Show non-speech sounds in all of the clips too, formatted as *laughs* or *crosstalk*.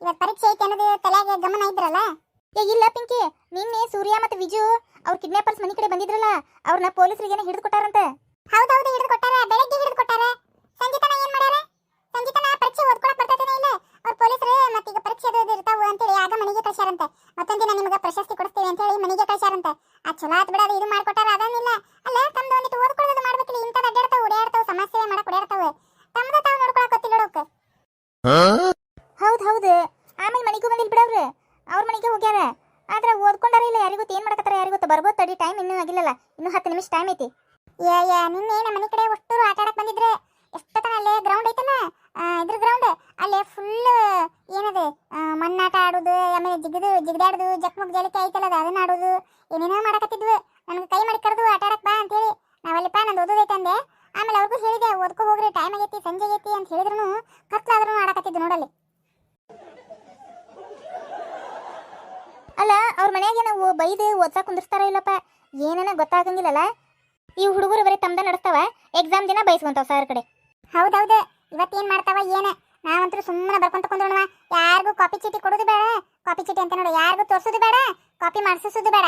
ಗಮನ ಇದ್ರಲ್ಲ? ಏ ಇಲ್ಲ ಪಿಂಕಿ ನಿನ್ನೆ ಸೂರ್ಯ ಮತ್ತೆ ವಿಜು ಅವ್ರ ಕಿಡ್ನಾಪರ್ಸ್ ಮನೆ ಕಡೆ ಬಂದಿದ್ರಲ್ಲ ಅವ್ರನ್ನ ಪೊಲೀಸರಿಗೆ ಹಿಡಿದು ಕೊಟ್ಟಾರಂತೆ ಹೌದೌದು ಹಿಡಿದು ಕೊಟ್ಟಾರ ಬೆಳಗ್ಗೆ ಹಿಡಿದು ಕೊಟ್ಟಾರ ಸಂಜಿತನ ಏನ್ ಮಾಡ್ಯಾರ? ಸಂಜಿತನ ಪರೀಕ್ಷೆ ಓದ್ಕೊಳಕ್ ಬರ್ತೈತೇನೆ ಇಲ್ಲ? ಅವ್ರ ಪೊಲೀಸರು ಮತ್ತೀಗ ಪರೀಕ್ಷೆ ಅದು ಇರ್ತಾವು ಅಂತೇಳಿ ಆಗ ಮನೆಗೆ ಕಳ್ಸ್ಯಾರಂತೆ. ಮತ್ತೊಂದಿನ ನಿಮಗೆ ಪ್ರಶಸ್ತಿ ಕೊಡಿಸ್ತೀವಿ ಅಂತೇಳಿ ಮನೆಗೆ ಕಳ್ಸ್ಯಾರಂತೆ. ಆ ಚಲೋ ಆತ್ ಬಿಡ ಅದು ಇದು ಮಾಡ್ಕೊಟ್ಟಾರ ಅದನ್ನಿಲ್ಲ. ಅಲ್ಲ ತಮ್ದು ಒಂದಿಟ್ಟು ಓದ್ಕೊಳ್ಳೋದು ಮಾಡ್ಬೇಕಿಲ್ಲ ಇಂಥದ್ದು ಅಡ್ಡಾಡ್ತಾವ ಓಡಾಡ್ತಾವ ಸಮಸ್ಯೆ ಮಾಡಕ್ ಓಡಾಡ್ತಾವ ತಮ್ದು ತಾವು ನೋಡ್ಕೊಳಕ್ ಗೊತ್ತಿಲ್ಲ ನೋಡೋಕೆ ಹೌದು ಹೌದು ಆಮೇಲೆ ಮನೆಗೂ ಬಂದಿಲ್ಲ ಬಿಡವ್ರು ಅವ್ರ ಮನೆಗೆ ಹೋಗ್ಯಾರ ಆದ್ರೆ ಓದ್ಕೊಂಡಾರ ಇಲ್ಲ ಯಾರಿಗೂ ಏನ್ ಮಾಡಕತ್ತಾರ ಯಾರಿಗೂ ಗೊತ್ತು ಬರ್ಬೋದು ತಡಿ ಟೈಮ್ ಇನ್ನೂ ಹತ್ತು ನಿಮಿಷ ಟೈಮ್ ಐತಿ. ಏ ಏ, ನಿನ್ನೆ ನಮ್ಮ ಮನೆ ಕಡೆ ಒಟ್ಟೂರು ಆಟ ಆಡಕ್ ಬಂದಿದ್ರೆ. ಎಷ್ಟೊತ್ತನ ಅಲ್ಲೇ ಗ್ರೌಂಡ್ ಐತಲ್ಲ? ಇದ್ರ ಗ್ರೌಂಡ್ ಅಲ್ಲೇ ಫುಲ್ ಏನದು ಮಣ್ಣಾಟ ಆಡೋದು, ಆಮೇಲೆ ಜಿಗಿದು, ಜಿಗಿದಾಡೋದು ಜಕ್ಮಗ್ ಜಲಕ್ಕೆ ಐತಲ್ಲ ಅದು, ಅದನ್ನ ಆಡೋದು. ಏನೇನೋ ಮಾಡಕತ್ತಿದ್ವು. ನನಗೆ ಕೈ ಮಾಡಿ ಕರೆದು ಆಟ ಆಡಕ್ ಬಾ ಅಂತ ಹೇಳಿ ನಾವಲ್ಲಿಪ್ಪ ನಂದು ಓದೋದೈತಂದೆ ಆಮೇಲೆ ಅವ್ರಿಗೂ ಹೇಳಿದೆ, ಓದ್ಕೊ ಹೋಗ್ರಿ ಟೈಮ್ ಆಗೈತಿ, ಸಂಜೆ ಆಗೈತಿ ಅಂತ ಹೇಳಿದ್ರು ಕತ್ಲಾದ್ರೂ ಆಡಕತ್ತಿದ್ದು ನೋಡಲ್ಲಿ. ಅಲ್ಲ, ಅವ್ರ ಮನೆಯಾಗೆ ನಾವು ಬೈದು ಓದ್ಸಾ ಕುಂದಿರ್ತಾರ ಇಲ್ಲಪ್ಪ. ಏನೇನ ಗೊತ್ತಾಗಂಗಿಲ್ಲಲ್ಲ? ಈ ಹುಡುಗರು ಬರೀ ತಮ್ದ ನಡೆಸ್ತಾವ ಎಕ್ಸಾಮ್ ದಿನ ಬೈಸ್ಕೊಂತಾವ ಸರ್ ಕಡೆ. ಹೌದೌದು ಇವತ್ತೇನ್ ಮಾಡ್ತಾವ ಏನ? ನಾವಂತೂ ಸುಮ್ಮನೆ ಬರ್ಕೊಂತ ಕುಂದ್ರೋಣ ಯಾರಿಗೂ ಕಾಪಿ ಚೀಟಿ ಕೊಡೋದು ಬೇಡ. ಕಾಪಿ ಚೀಟಿ ಅಂತ ನೋಡಿ ಯಾರಿಗೂ ತೋರ್ಸೋದು ಬೇಡ ಕಾಪಿ ಮಾಡಿಸೋದು ಬೇಡ.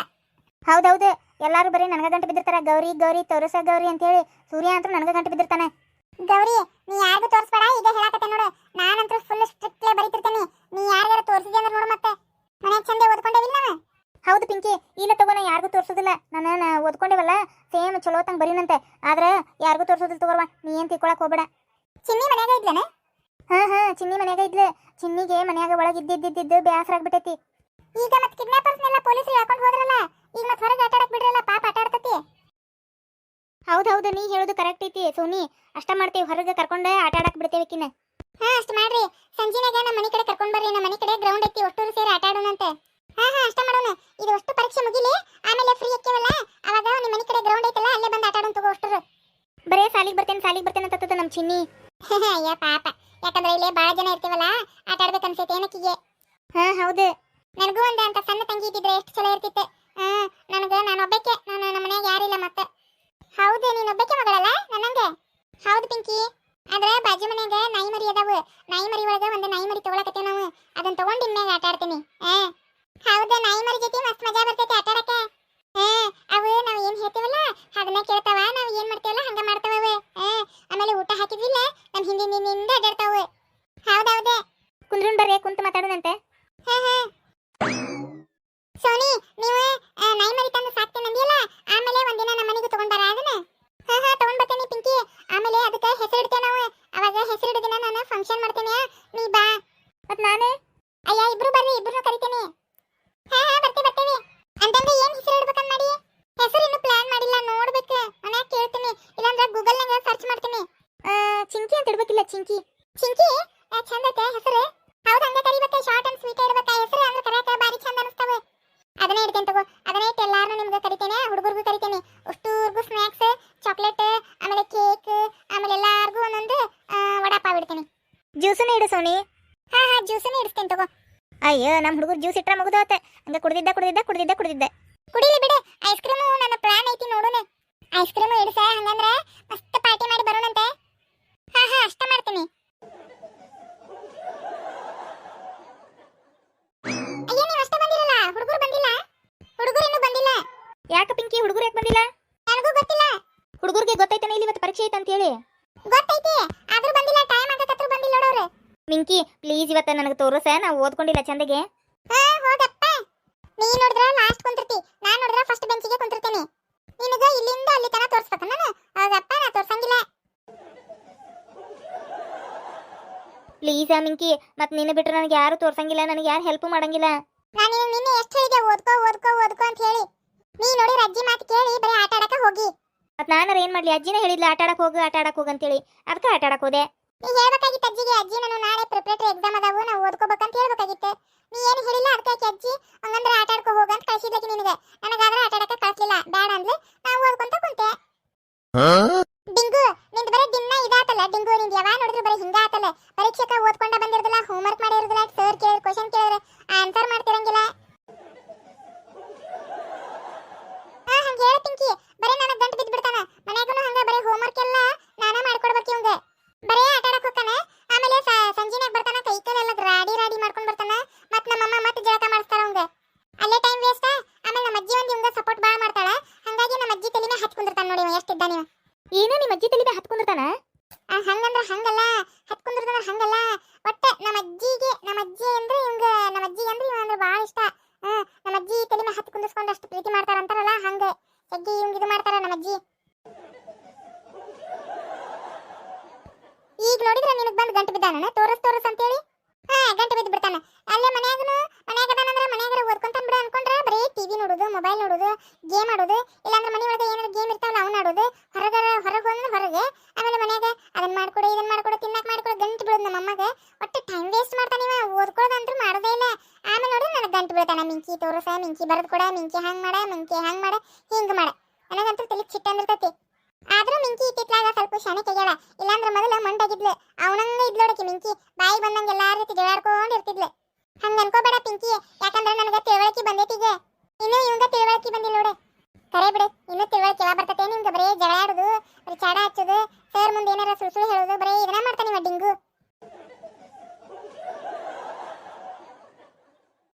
ಹೌದೌದು ಎಲ್ಲರೂ ಬರೀ ನನಗ ಗಂಟು ಬಿದ್ದಿರ್ತಾರ ಗೌರಿ ಗೌರಿ ತೋರಿಸ ಗೌರಿ ಅಂತ ಹೇಳಿ ಸೂರ್ಯ ಅಂತೂ ನನಗ ಗಂಟು ಬಿದ್ದಿರ್ತಾನೆ. ಗೌರಿ ನೀ ಯಾರಿಗೂ ತೋರಿಸ್ಬೇಡ ಈಗ ಹೇಳಕತ್ತೆ ನೋಡು. ನಾನಂತೂ ಫುಲ್ ಸ್ಟ್ರಿಕ್ಟ್ಲೇ ಬರೀತಿರ್ತೇನೆ. ನೀ ಯಾರಿಗಾರ ತೋರಿಸಿದೆ ಅಂದ್ರೆ ನೋಡು ಮತ್ತೆ. ಮನೆ ಚಂದೆ ಓದ್ಕೊಂಡೇವಿಲ್ಲ ನಾವು ಹೌದು ಪಿಂಕಿ ಇಲ್ಲ ತಗೋನ ಯಾರಿಗೂ ತೋರ್ಸೋದಿಲ್ಲ. ನಾನು ನಾ ಓದ್ಕೊಂಡೇವಲ್ಲ ಸೇಮ್ ಚಲೋ ತಂಗ ಬರೀನಂತೆ. ಆದ್ರೆ ಯಾರಿಗೂ ತೋರ್ಸೋದಿಲ್ಲ ತಗೋರ್ವ ನೀ ಏನ್ ತಿಳ್ಕೊಳಕ್ ಹೋಗ್ಬೇಡ. ಚಿನ್ನಿ ಮನ್ಯಾಗ ಇದ್ಲೇನೆ? ಹಾ ಹಾ ಚಿನ್ನಿ ಮನ್ಯಾಗ ಇದ್ಲೆ. ಚಿನ್ನಿಗೆ ಮನ್ಯಾಗ ಒಳಗೆ ಇದ್ದಿದ್ದಿದ್ದು ಬ್ಯಾಸರ ಆಗ್ಬಿಟ್ಟೈತಿ. ಈಗ ಮತ್ತೆ ಕಿಡ್ನಾಪರ್ಸ್ನೆಲ್ಲ ಪೊಲೀಸರು ಹಾಕೊಂಡು ಹೋದ್ರಲ್ಲ ಈಗ ಮತ್ತೆ ಹೊರಗೆ ಆಟ ಆಡಕ್ ಬಿಡ್ರಲ್ಲ ಪಾಪ ಆಟ ಆಡ್ತತಿ. ಹೌದು ನೀ ಹೇಳೋದು ಕರೆಕ್ಟ್ ಐತಿ ಸೋನಿ. ಅಷ್ಟ ಮಾಡ್ತೀವಿ ಹೊರಗೆ ಕರ್ಕೊಂಡ ಆಟ ಆಡಕ್ ಬಿಡ್ತೇವೆ ಕಿನ್ನ ಹಾ ಅಷ್ಟು ಮಾಡ್ರಿ. ಸಂಜೆನಾಗ ನಮ್ಮ ಮನೆ ಕಡೆ ಕರ್ಕೊಂಡ್ ಬರ್ರಿ ನಮ್ಮ ಮನೆ ಕಡೆ ಗ್ರೌಂಡ್ ಐತಿ ಒಟ್ಟೂರು ಸೇರಿ ಆಟ ಆಡೋಣಂತೆ. ಹಾ ಹಾ ಅಷ್ಟು ಪರೀಕ್ಷೆ ಮುಗಿಲಿ? ಆಮೇಲೆ ಫ್ರೀ ಆಕ್ಕೇವಲ್ಲ ಅವಾಗ ನಿಮ್ಮ ಮನೆ ಕಡೆ ಗ್ರೌಂಡ್ ಐತಲ್ಲ ಅಲ್ಲೇ ಬಂದು ಆಟ ಆಡೋಣ ತಗೋ ಅಷ್ಟರು. ಬರೇ ಸಾಲಿಗೆ ಬರ್ತೇನೆ ಸಾಲಿಗೆ ಬರ್ತೇನೆ ಅಂತ ನಮ್ಮ ಚಿನ್ನಿ. *laughs* ಅಯ್ಯ ಪಾಪ. ಯಾಕಂದ್ರೆ ಇಲ್ಲೇ ಬಾಳ ಜನ ಇರ್ತೀವಲ್ಲ ಆಟ ಆಡ್ಬೇಕು ಅನ್ಸೈತೆ ಏನಕ್ಕಿಗೆ? ಹಾ ಹೌದು. ನನಗೂ ಒಂದ್ ಅಂತ ಸಣ್ಣ ತಂಗಿ ಇದ್ದಿದ್ರೆ ಎಷ್ಟು ಚಲೋ ಇರ್ತಿತ್ತು. ಹಾ ನನಗೆ ನಾನು ಒಬ್ಬಕ್ಕೆ ನಾನು ನಮ್ಮ ಮನ್ಯಾಗ ಯಾರಿಲ್ಲ ಮತ್ತೆ. ಹೌದು ನೀನು ಒಬ್ಬಕ್ಕೆ ಮಗಳಲ್ಲ ನನ್ನಂಗೆ? ಹೌದು ಪಿಂಕಿ. ಆದ್ರೆ ಬಾಜು ಮನ್ಯಾಗ ನಾಯಿ ಮರಿ ಅದಾವು. ನಾಯಿ ಮರಿ ಒಳಗೆ ಒಂದು ನಾಯಿ ಮರಿ ತಗೊಳಕತ್ತೇವೆ ನಾವು. ಅದನ್ನ ತಗೊಂಡು ಇನ್ಮ್ಯಾಗ ಆಟ ಆಡ್ತೀನಿ. ಹಾ ಹೌದು? ನಾಯಿ ಮರಿ ಜೊತೆ ಮಸ್ತ್ ಮಜಾ ಬರ್ತೈತಿ ಆಟ ಆಡಕ್ಕೆ ಹಾ ಅವು ನಾವ್ ಏನ್ ಹೇಳ್ತೀವಲ್ಲ? ಅದನ್ನ ಕೇಳ್ತಾವ, ನಾವ್ ಏನ್ ಮಾಡ್ತೇವಲ್ಲ? ಹಂಗ ಮಾಡ್ತಾವ ಅವು. ಆಮೇಲೆ ಊಟ ಹಾಕಿದ್ವಿಲ್ಲ ನಮ್ ಹಿಂದಿನಿಂದ ಅಡ್ಡಾಡ್ತಾವು ಹೌದೌದು ಕುಂದ್ರುನ್ ಬರ್ರಿ, ಕುಂತು ಮಾತಾಡೋಣಂತೆ. ಹಾ ಹಾ ಸೋನಿ, ನೀವು ಆ, ನಾಯಿ ಮರಿ ತಂದು ಸಾಕ್ತೇನೆ ಅಂದಿಯಲ್ಲ ಆಮೇಲೆ ಒಂದಿನ ನಮ್ಮ ಮನೆಗೆ ತಗೊಂಡಾರ ಅದನ್ನ ಹಾ ಹಾ ತಗೊಂಡ್ ಬರ್ತೇನೆ ಪಿಂಕಿ ಆಮೇಲೆ ಅದಕ್ಕೆ ಹೆಸರು ಇಡ್ತೇವೆ ನಾವು ಅವಾಗ ಹೆಸರು ಇಡೋ ದಿನ ನಾನು ಫಂಕ್ಷನ್ ಮಾಡ್ತೇನೆ ನೀ ಬಾ ಮತ್ ನಾನೇ ಅಯ್ಯ ಇಬ್ರು ಬರ್ರಿ ಇಬ್ರು ಕರಿತೇನೆ ಹಾ ಹಾ ಬರ್ತೀವಿ ಬರ್ತೀವಿ ಅಂತಂದ್ರೆ ಏನ್ ಹೆಸರು ಇಡ್ಬೇಕಂತ ಮಾಡಿ ಹೆಸರು ಇನ್ನು ಪ್ಲಾನ್ ಮಾಡಿಲ್ಲ ನೋಡ್ಬೇಕು ಮನ್ಯಾಗ ಕೇಳ್ತೀನಿ ಇಲ್ಲಾಂದ್ರೆ ಗೂಗಲ್ ನಾಗ ಸರ್ಚ್ ಮಾಡ್ತೀನಿ ಆ, ಚಿಂಕಿ ಅಂತ ಇಡ್ಬೇಕಿಲ್ಲ ಚಿಂಕಿ ಚಿಂಕಿ ಆ, ಚಂದ ಐತೆ ಹೆಸರು ಹೌದು ಹಂಗೆ ಕರಿಬೇಕು ಶಾರ್ಟ್ ಅಂಡ್ ಸ್ವೀಟ್ ಇಡ್ಬೇಕು ಹೆಸರು ಅಂದ್ರೆ ಕರೆಯಕ ಬಾರಿ ಚಂದ ಅನಿಸ್ತಾವೆ ಅದನ್ನೇ ಇಡ್ತೇನೆ ತಗೋ ಅದನ್ನೇ ಇಟ್ಟು ಎಲ್ಲಾರನು ನಿಮ್ಗೆ ಕರಿತೇನೆ ಹುಡುಗರಿಗೂ ಕರಿತೇನೆ ಅಷ್ಟೂರ್ಗೂ ಸ್ನ್ಯಾಕ್ಸ್ ಚಾಕ್ಲೇಟ್ ಆಮೇಲೆ ಕೇಕ್ ಆಮೇಲೆ ಎಲ್ಲಾರ್ಗೂ ಒಂದೊಂದು ಆ, ವಡಾಪಾವ್ ಇಡ್ತೀನಿ ಜ್ಯೂಸನ್ನ ಇಡು ಸೋನಿ. ಹಾ ಹಾ ಜ್ಯೂಸನ್ನ ಇಡಿಸ್ತೇನೆ ತಗೋ. ಅಯ್ಯೋ ನಮ್ಮ ಹುಡುಗರು ಜ್ಯೂಸ್ ಇಟ್ರ ಮುಗಿದೋತೆ ಹಂಗೆ ಕುಡಿದಿದ್ದ ಕುಡಿದಿದ್ದ ಕುಡಿದಿದ್ದ ಕುಡ್ದಿದ್ದೆ. ಕುಡಿಲಿ ಬಿಡೆ ಐಸ್ ಕ್ರೀಮು ನನ್ನ ಪ್ಲಾನ್ ಐತಿ ನೋಡೋಣ ಐಸ್ ಕ್ರೀಮು ಇಡಿಸ ಹಂಗಂದ್ರೆ ಮಸ್ತ್ ಪಾರ್ಟಿ ಮಾಡಿ ಬರೋಣಂತೆ. ಹಾ ಹಾ ಅಷ್ಟ ಮಾಡ್ತೀನಿ. ಅಯ್ಯೋ ನೀವು ಅಷ್ಟ ಬಂದಿರಲ್ಲ? ಹುಡುಗರು ಬಂದಿಲ್ಲ? ಹುಡುಗರು ಇನ್ನೂ ಬಂದಿಲ್ಲ? ಯಾಕೆ ಪಿಂಕಿ ಹುಡುಗರು ಯಾಕೆ ಬಂದಿಲ್ಲ? ನನಗೂ ಗೊತ್ತಿಲ್ಲ. ಹುಡುಗರಿಗೆ ಗೊತ್ತೈತಾನೆ ಇಲ್ಲಿ ಮತ್ತೆ ಪರೀಕ್ಷೆ ಐತೆ ಅಂತೇಳಿ ಗೊತ್ತೈತಿ ಆದ್ರೂ ಬಂದಿಲ್ಲ ನೋಡೋರು ಮಿಂಕಿ ಪ್ಲೀಸ್ ಇವತ್ತ ನನಗೆ ತೋರಿಸ ನಾವು ಓದ್ಕೊಂಡಿಲ್ಲ ಚಂದಗೆ. ಹೋಗಪ್ಪ. ನೀ ನೋಡಿದ್ರ ಲಾಸ್ಟ್ ಕುಂತಿರ್ತಿ ನಾನು ನೋಡಿದ್ರ ಫಸ್ಟ್ ಬೆಂಚಿಗೆ ಕುಂತಿರ್ತೀನಿ. ನಿನಗ ಇಲ್ಲಿಂದ ಅಲ್ಲಿ ತನ ತೋರಿಸ್ಬೇಕು ನಾನು. ಹೌದಪ್ಪ ನಾ ತೋರ್ಸಂಗಿಲ್ಲ. ಪ್ಲೀಸ್ ಆ ಮಿಂಕಿ ಮತ್ತೆ ನಿನ್ನ ಬಿಟ್ರೆ ನನಗೆ ಯಾರು ತೋರ್ಸಂಗಿಲ್ಲ ನನಗೆ ಯಾರು ಹೆಲ್ಪ್ ಮಾಡಂಗಿಲ್ಲ. ನಾನು ನಿನ್ನ ಎಷ್ಟು ಹೇಳಿದೆ ಓದ್ಕೋ ಓದ್ಕೋ ಓದ್ಕೋ ಅಂತ ಹೇಳಿ. ನೀ ನೋಡಿ ಅಜ್ಜಿ ಮಾತು ಕೇಳಿ ಬರೀ ಆಟ ಆಡಕ ಹೋಗಿ. ಮತ್ತೆ ನಾನು ಏನು ಮಾಡಲಿ ಅಜ್ಜಿನೇ ಹೇಳಿದ್ಲು ಆಟ ಆಡಕ್ಕೆ ಹೋಗು ಆಟ ಆಡಕ್ಕೆ ಹೋಗು ಅಂತೇಳಿ. ಅದಕ್ಕೆ ಆಟ ಆಡಕ್ಕೆ ಹೋದೆ. ನೀ ಹೇಳ್ಬೇಕಾಗಿತ್ತು ಅಜ್ಜಿ, ನಾನು ನಾಳೆ ಪ್ರಿಪರೇಟರಿ ಎಕ್ಸಾಮ್ ಅದಾವು ನಾವು ಓದ್ಕೋಬೇಕಂತ ಹೇಳ್ಬೇಕಾಗಿತ್ತು. ನೀ ಏನು ಹೇಳಿಲ್ಲ? ಅದಕ್ಕೆ ಅಜ್ಜಿ? ಹಂಗಂದ್ರೆ ಆಟ ಆಡ್ಕೋ ಹೋಗು ಅಂತ ಕಳಿಸಿದ್ಲಕ್ಕೆ ನಿನಗೆ. ನನಗಾದ್ರೆ ಆಟ ಆಡಕ್ಕೆ ಕಳಿಸ್ಲಿಲ್ಲ. ಬೇಡ ಅಂದ್ರೆ ನಾವು ಓದ್ಕೊಂತ ಕುಂತೆ. ಡಿಂಗು, ನಿಂದು ಬರೀ ದಿನ ಇದಾತಲ್ಲ. ಡಿಂಗು, ನಿಂದು ಯಾವಾಗ ನೋಡಿದ್ರು ಬರೀ ಹಿಂಗ ಆತಲ್ಲ ಪರೀಕ್ಷಕ ಓದ್ಕೊಂಡ ಬಂದಿರೋದಿಲ್ಲ ಹೋಮ್ವರ್ಕ್ ಮಾಡಿರೋದಿಲ್ಲ ಸರ್ ಕೇಳಿದ್ರೆ ಕ್ವಶನ್ ಕೇಳಿದ್ರೆ. ಆನ್ಸರ್ ಮಾಡ್ತಿರಂಗಿಲ್ಲ ಹಾ ಹಂಗೆ ಹೇಳ ಪಿಂಕಿ ಬರೀ ನನಗೆ ಗಂಟು ಬಿದ್ದು ಬಿಡ್ತಾನ ಮನ್ಯಾಗೂ ಹಂಗ ಬರೀ ಹೋಮ್ವರ್ಕ್ ಎಲ್ಲ ನಾನೇ ಮಾಡ್ಕೊಡ್ಬೇಕು ಇವಂಗ ಬರೀ ಆಟ ಆಡಕ್ ಹೋಗ್ತಾನ ಆಮೇಲೆ ಸ- ಸಂಜೆನಾಗ ಬರ್ತಾನ ಕೈ ಕಾಲೆಲ್ಲ ರಾಡಿ ರಾಡಿ ಮಾಡ್ಕೊಂಡ್ ಬರ್ತಾನ ಮತ್ ನಮ್ಮಮ್ಮ ಮತ್ತೆ ಜಳಕ ಅಷ್ಟು ಪ್ರೀತಿ ಮಾಡ್ತಾರ ಅಂತಾರಲ್ಲ, ಹಂಗ ಜಗ್ಗಿ ಇವಂಗ್ ಇದು ಮಾಡ್ತಾರ ನಮ್ಮ ಅಜ್ಜಿ. ಈಗ ನೋಡಿದ್ರೆ ನಿನಗ್ ಬಂದು ಗಂಟು ಬಿದ್ದಾನ ತೋರಸ್ ತೋರಸ್ ಅಂತೇಳಿ. ಹಾ, ಗಂಟು ಬಿದ್ದು ಬಿಡ್ತಾನ. ಅಲ್ಲೇ ಮನ್ಯಾಗನು, ಮನ್ಯಾಗ ಅದಾನಂದ್ರ ಮನ್ಯಾಗ ಓದ್ಕೊಂತಾನ ಬಿಡ ಅನ್ಕೊಂಡ್ರೆ ಬರೀ ಟಿವಿ ನೋಡುದು ಮೊಬೈಲ್ ನೋಡುದು ಗೇಮ್ ಆಡೋದು, ಇಲ್ಲಾಂದ್ರೆ ಮನೆ ಒಳಗೆ ಏನಾದ್ರು ಗೇಮ್ ಇರ್ತಾವಲ್ಲ, ಅವ್ನ ಆಡೋದು, ಹೊರಗರ, ಹೊರಗೆ ಹೊರಗೆ, ಆಮೇಲೆ ಮನ್ಯಾಗ ಅದನ್ನ ಮಾಡ್ಕೊಡು ಇದನ್ನ ಮಾಡ್ಕೊಡು ತಿನ್ನಕ್ ಮಾಡ್ಕೊಡು ಗಂಟು ಬೀಳೋದು ನಮ್ಮ ಅಮ್ಮಗ ಒಟ್ಟು ಟೈಮ್ ವೇಸ್ಟ್ ಮಾಡ್ತಾನೆ ಇವ ಓದ್ಕೊಳ್ಳೋದಂದ್ರೂ ಮಾಡೋದೇ ಇಲ್ಲ ಆಮೇಲೆ ನೋಡಿದ್ರೆ ಬೀಳ್ತಾನ ಮಿಂಕಿ ತೋರಸ, ಮಿಂಕಿ ಬರೆದು ಕೊಡ, ಮಿಂಕಿ ಹಂಗ್ ಮಾಡ, ಮಿಂಕಿ ಹಂಗ್ ಮಾಡ, ಹಿಂಗ್ ಮಾಡ. ನನಗಂತೂ ತಲೆ ಚಿಟ್ಟ ಅಂದಿರ್ತೈತಿ ಆದ್ರೂ ಮಿಂಕಿ ಇತ್ತಿತ್ಲಾಗ ಸ್ವಲ್ಪ ಶಾನೆ ತೆಗ್ಯಾಳ. ಇಲ್ಲಾಂದ್ರೆ ಮೊದಲ ಮಂಡಾಗಿದ್ಲು. ಅವನಂಗ ಇದ್ಲೋಡಕ್ಕೆ ಮಿಂಕಿ ಬಾಯಿ ಬಂದಂಗೆ ಎಲ್ಲಾರ ರೀತಿ ಜಗಳಾಡ್ಕೊಂಡ್ ಇರ್ತಿದ್ಲು. ಹಂಗ ಅನ್ಕೋಬೇಡ ಪಿಂಕಿ, ಯಾಕಂದ್ರೆ ನನಗೆ ತಿಳುವಳಿಕೆ ಬಂದೈತಿಗೆ ಇನ್ನು ಇವಂಗ ತಿಳುವಳಿಕೆ ಬಂದಿಲ್ಲ.